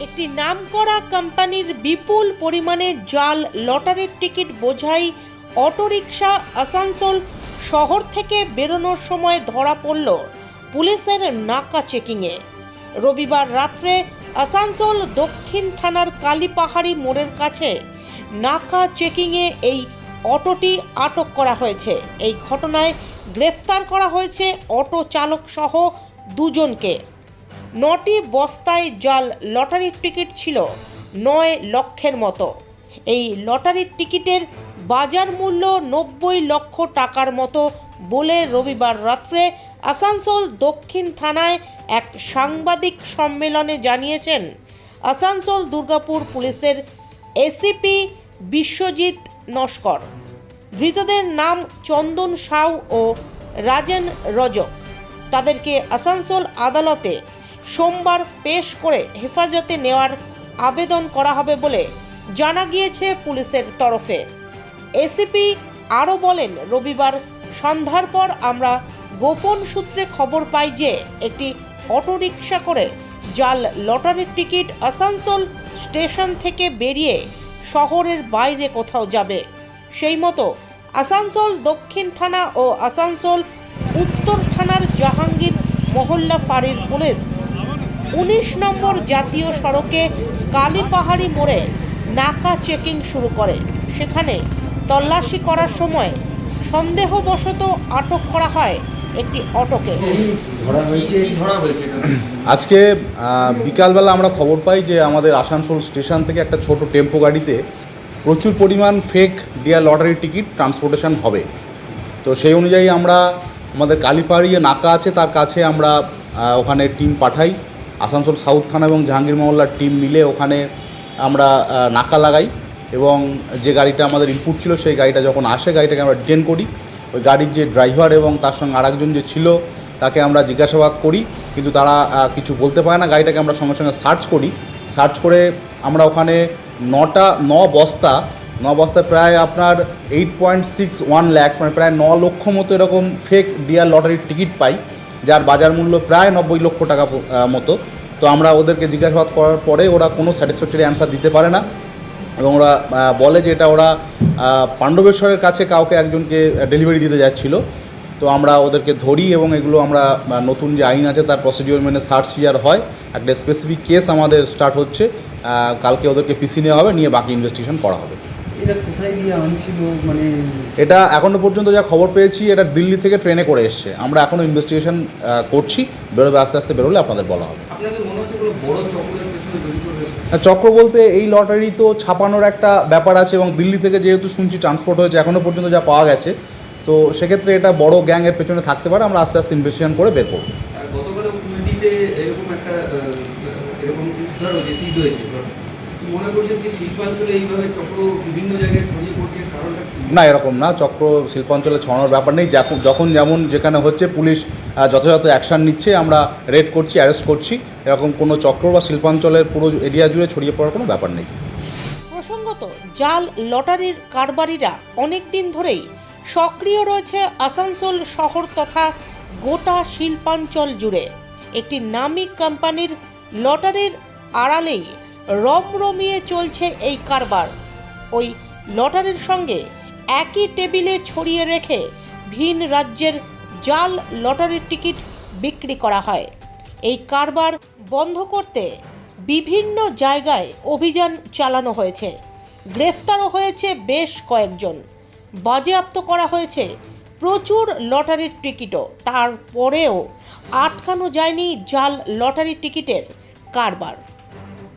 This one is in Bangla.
একটি নামকরা কোম্পানির বিপুল পরিমাণে জাল লটারির টিকিট বোঝাই অটোরিকশা আসানসোল শহর থেকে বেরোনোর সময় ধরা পড়ল পুলিশের নাকা চেকিংয়ে। রবিবার রাত্রে আসানসোল দক্ষিণ থানার কালীপাহাড়ি মোড়ের কাছে নাকা চেকিংয়ে এই অটোটি আটক করা হয়েছে। এই ঘটনায় গ্রেফতার করা হয়েছে অটো চালক সহ দুজনকে। নটি বস্তায় জল লটারির টিকিট ছিল নয় লক্ষের মতো। এই লটারির টিকিটের বাজার মূল্য নব্বই লক্ষ টাকার মতো বলে রবিবার রাত্রে আসানসোল দক্ষিণ থানায় এক সাংবাদিক সম্মেলনে জানিয়েছেন, আসানসোল দুর্গাপুর পুলিশের এসিপি বিশ্বজিৎ নস্কর। ধৃতদের নাম চন্দন সাউ ও রাজেন রজক। তাদেরকে আসানসোল আদালতে সোমবার পেশ করে হেফাজতে নেওয়ার আবেদন করা হবে বলে জানা গিয়েছে পুলিশের তরফে। এসিপি আরও বলেন, রবিবার সন্ধ্যার পর আমরা গোপন সূত্রে খবর পাই যে একটি অটোরিকশা করে জাল লটারির টিকিট আসানসোল স্টেশন থেকে বেরিয়ে শহরের বাইরে কোথাও যাবে। সেই মতো আসানসোল দক্ষিণ থানা ও আসানসোল উত্তর থানার জাহাঙ্গীর মহল্লা ফাঁড়ির পুলিশ উনিশ নম্বর জাতীয় সড়কে কালীপাহাড়ি মোড়ে নাকা চেকিং শুরু করে। সেখানে তল্লাশি করার সময় সন্দেহবশত আটক করা হয় একটি অটোকে। আজকে বিকালবেলা আমরা খবর পাই যে আমাদের আসানসোল স্টেশন থেকে একটা ছোট টেম্পো গাড়িতে প্রচুর পরিমাণ ফেক ডিয়ার লটারির টিকিট ট্রান্সপোর্টেশন হবে। তো সেই অনুযায়ী আমরা আমাদের কালীপাড়ি যে নাকা আছে, তার কাছে আমরা ওখানে টিম পাঠাই। আসানসোল সাউথ থানা এবং জাহাঙ্গীর মহল্লার টিম মিলে ওখানে আমরা নাকা লাগাই এবং যে গাড়িটা আমাদের ইনপুট ছিল সেই গাড়িটা যখন আসে, গাড়িটাকে আমরা ডিটেন করি। ওই গাড়ির যে ড্রাইভার এবং তার সঙ্গে আরেকজন যে ছিল, তাকে আমরা জিজ্ঞাসাবাদ করি। কিন্তু তারা কিছু বলতে পারে না। গাড়িটাকে আমরা সঙ্গে সঙ্গে সার্চ করি। সার্চ করে আমরা ওখানে নটা, ন বস্তা, ন বস্তায় প্রায় আপনার eight point six one lakhs মানে প্রায় ন লক্ষ মতো এরকম ফেক ডিয়ার লটারির টিকিট পাই। যার বাজার মূল্য প্রায় নব্বই লক্ষ টাকা মতো। তো আমরা ওদেরকে জিজ্ঞাসাবাদ করার পরে ওরা কোনো স্যাটিসফ্যাক্টরি অ্যান্সার দিতে পারে না। এবং ওরা বলে যে এটা ওরা পাণ্ডবেশ্বরের কাছে কাউকে একজনকে ডেলিভারি দিতে যাচ্ছিল। তো আমরা ওদেরকে ধরি এবং এগুলো আমরা নতুন যে আইন আছে তার প্রসিডিওর মেনে সার্চ সিজার হয়। একটা স্পেসিফিক কেস আমাদের স্টার্ট হচ্ছে। কালকে ওদেরকে পিসি নেওয়া হবে, নিয়ে বাকি ইনভেস্টিগেশন করা হবে। এটা কোথায় দিয়ে আনছিল? মানে এটা এখনও পর্যন্ত যা খবর পেয়েছি এটা দিল্লি থেকে ট্রেনে করে এসছে। আমরা এখনও ইনভেস্টিগেশন করছি। বেরোবে আস্তে আস্তে বেরোলে আপনাদের বলা হবে। হ্যাঁ, চক্র বলতে এই লটারি তো ছাপানোর একটা ব্যাপার আছে এবং দিল্লি থেকে যেহেতু শুনছি ট্রান্সপোর্ট হয়েছে এখনও পর্যন্ত যা পাওয়া গেছে। তো সেক্ষেত্রে এটা বড় গ্যাংয়ের পেছনে থাকতে পারে। আমরা আস্তে আস্তে ইনভেস্টিগেশন করে বের করব। এরকম একটা সিজ মনে করছেন কি শিল্পাঞ্চলে এইভাবে চক্র বিভিন্ন জায়গায় ছড়িয়ে পড়ছে? কারণটা না এরকম না। চক্র শিল্পাঞ্চলে ছড়ানোর ব্যাপার নেই। যখন যখন যেমন যেখানে হচ্ছে পুলিশ যথাযথ অ্যাকশান নিচ্ছে আমরা রেড করছি অ্যারেস্ট করছি। এরকম কোনো চক্র বা শিল্পাঞ্চলের পুরো এরিয়া জুড়ে ছড়িয়ে পড়ার কোনো ব্যাপার নেই। প্রসঙ্গত জাল লটারির কারবারিরা অনেক দিন ধরেই সক্রিয় রয়েছে আসানসোল শহর তথা গোটা শিল্পাঞ্চল জুড়ে। একটি নামী কোম্পানির লটারির আড়ালেই রমরমিয়ে চলছে এই কারবার। ওই লটারির সঙ্গে একই টেবিলে ছড়িয়ে রেখে ভিন রাজ্যের জাল লটারির টিকিট বিক্রি করা হয়। এই কারবার বন্ধ করতে বিভিন্ন জায়গায় অভিযান চালানো হয়েছে। গ্রেফতারও হয়েছে বেশ কয়েকজন। বাজেয়াপ্ত করা হয়েছে প্রচুর লটারির টিকিটও। তারপরেও আটকানো যায়নি জাল লটারি টিকিটের কারবার।